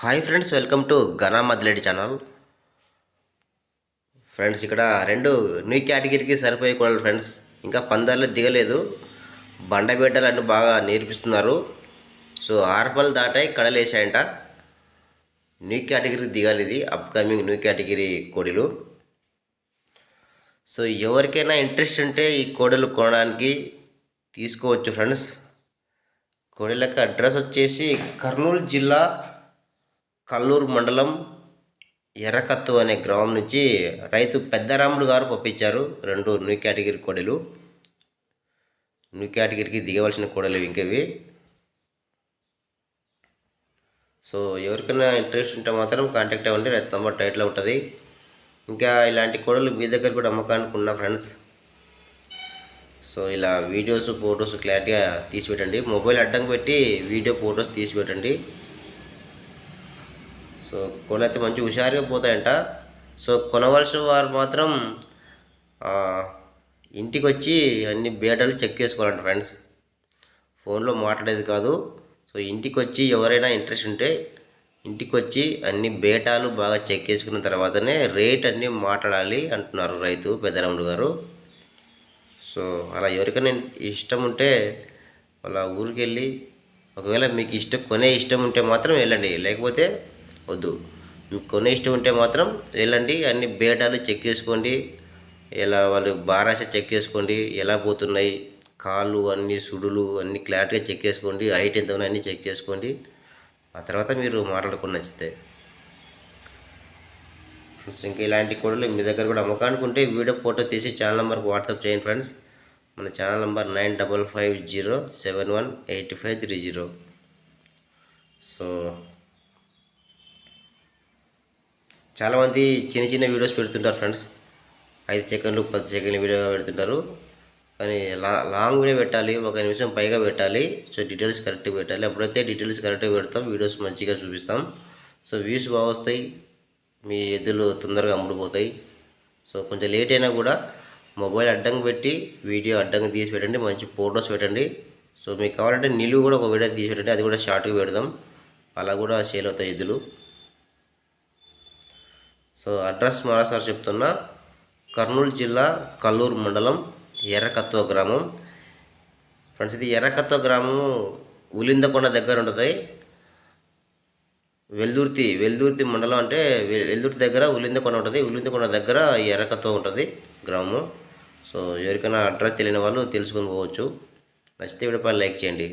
Hi friends welcome to ఘనా మదిలేడి channel. Friends ఇక్కడ రెండు న్యూ కేటగిరీకి సరిపోయే కూడా ఫ్రెండ్స్. ఇంకా పందాల్లో దిగలేదు. బండబిడ్డలు అన్ని బాగా నేర్పిస్తున్నారు. సో ఆర్పలు దాటాయి కడలేసాయంట న్యూ కేటగిరీకి దిగాలి ఇది అప్కమింగ్ న్యూ కేటగిరీ కోడిలు. సో ఎవరికైనా ఇంట్రెస్ట్ ఉంటే ఈ కోడలు కొనడానికి తీసుకోవచ్చు ఫ్రెండ్స్. కోడెలకు అడ్రస్ వచ్చేసి కర్నూలు జిల్లా కల్లూరు మండలం ఎర్రకత్తు అనే గ్రామం నుంచి రైతు పెద్దరాముడు గారు పంపించారు రెండు న్యూ కేటగిరీ కోడలు. న్యూ కేటగిరీకి దిగవలసిన కోడలు ఇంకవి. సో ఎవరికైనా ఇంట్రెస్ట్ ఉంటే మాత్రం కాంటాక్ట్ అవ్వండి రైతు నంబర్ టైట్లో ఉంటుంది. ఇంకా ఇలాంటి కోడలు మీ దగ్గర కూడా అమ్మకానికి ఉన్న ఫ్రెండ్స్. సో ఇలా వీడియోస్ ఫొటోస్ క్లారిటీగా తీసి పెట్టండి మొబైల్ అడ్డం పెట్టి వీడియో ఫొటోస్ తీసి పెట్టండి సో కొనైతే మంచి హుషారుగా పోతాయంట. సో కొనవలసిన వారు మాత్రం ఇంటికి వచ్చి అన్ని బేటలు చెక్ చేసుకోవాలంట ఫ్రెండ్స్. ఫోన్లో మాట్లాడేది కాదు. సో ఇంటికి వచ్చి ఎవరైనా ఇంట్రెస్ట్ ఉంటే ఇంటికి వచ్చి అన్ని బేటాలు బాగా చెక్ చేసుకున్న తర్వాతనే రేట్ అన్నీ మాట్లాడాలి అంటున్నారు రైతు పెద్దరాముడు గారు. సో అలా ఎవరికైనా ఇష్టం ఉంటే వాళ్ళ ఊరికి వెళ్ళి ఒకవేళ మీకు ఇష్టం కొనే ఇష్టం ఉంటే మాత్రం వెళ్ళండి. లేకపోతే వద్దు. మీకు కొనే ఇష్టం ఉంటే మాత్రం వెళ్ళండి అన్ని బేటాలు చెక్ చేసుకోండి. ఎలా వాళ్ళు బారాస చెక్ చేసుకోండి ఎలా పోతున్నాయి కాళ్ళు అన్ని సుడులు అన్ని క్లారిటీగా చెక్ చేసుకోండి హైట్ ఎంత ఉన్నాయి అన్నీ చెక్ చేసుకోండి. ఆ తర్వాత మీరు మాట్లాడుకుని నచ్చితే. ఫ్రెండ్స్ ఇంకా ఇలాంటి కోడలు మీ దగ్గర కూడా అమ్మకానికి ఉంటే వీడియో ఫోటో తీసి ఛానల్ నెంబర్కి వాట్సాప్ చేయండి ఫ్రెండ్స్. మన channel number nine double five zero seven one eight five three zero. So చాలామంది చిన్న చిన్న వీడియోస్ పెడుతుంటారు ఫ్రెండ్స్. ఐదు సెకండ్లు పది సెకండ్లు వీడియో పెడుతుంటారు. కానీ లా లాంగ్ వీడియో పెట్టాలి ఒక నిమిషం పైగా పెట్టాలి. సో డీటెయిల్స్ కరెక్ట్గా పెట్టాలి. అప్పుడైతే డీటెయిల్స్ కరెక్ట్గా పెడతాం వీడియోస్ మంచిగా చూపిస్తాం. సో వ్యూస్ బాగా వస్తాయి మీ ఎద్దులు తొందరగా అమ్ముడుపోతాయి. సో కొంచెం లేట్ అయినా కూడా మొబైల్ అడ్డంగా పెట్టి వీడియో అడ్డంగా తీసి పెట్టండి మంచి ఫోటోస్ పెట్టండి. సో మీకు కావాలంటే నిలువు కూడా ఒక వీడియో తీసి పెట్టండి అది కూడా షార్ట్గా పెడదాం. అలా కూడా సేల్ అవుతాయి ఎద్దులు. సో అడ్రస్ మరోసారి చెప్తున్నా. కర్నూలు జిల్లా కల్లూరు మండలం ఎర్రకత్వ గ్రామం. ఫ్రెండ్స్ ఇది ఎర్రకత్వ గ్రామం ఉలిందకొండ దగ్గర ఉంటుంది. వెల్దుర్తి వెల్దుర్తి మండలం అంటే వెల్దుర్తి దగ్గర ఉలిందకొండ ఉంటుంది. ఉలిందకొండ దగ్గర ఎర్రకత్వ ఉంటుంది గ్రామం సో ఎవరికైనా అడ్రస్ తెలియని వాళ్ళు తెలుసుకొని పోవచ్చు. నచ్చితే వీడియో లైక్ చేయండి.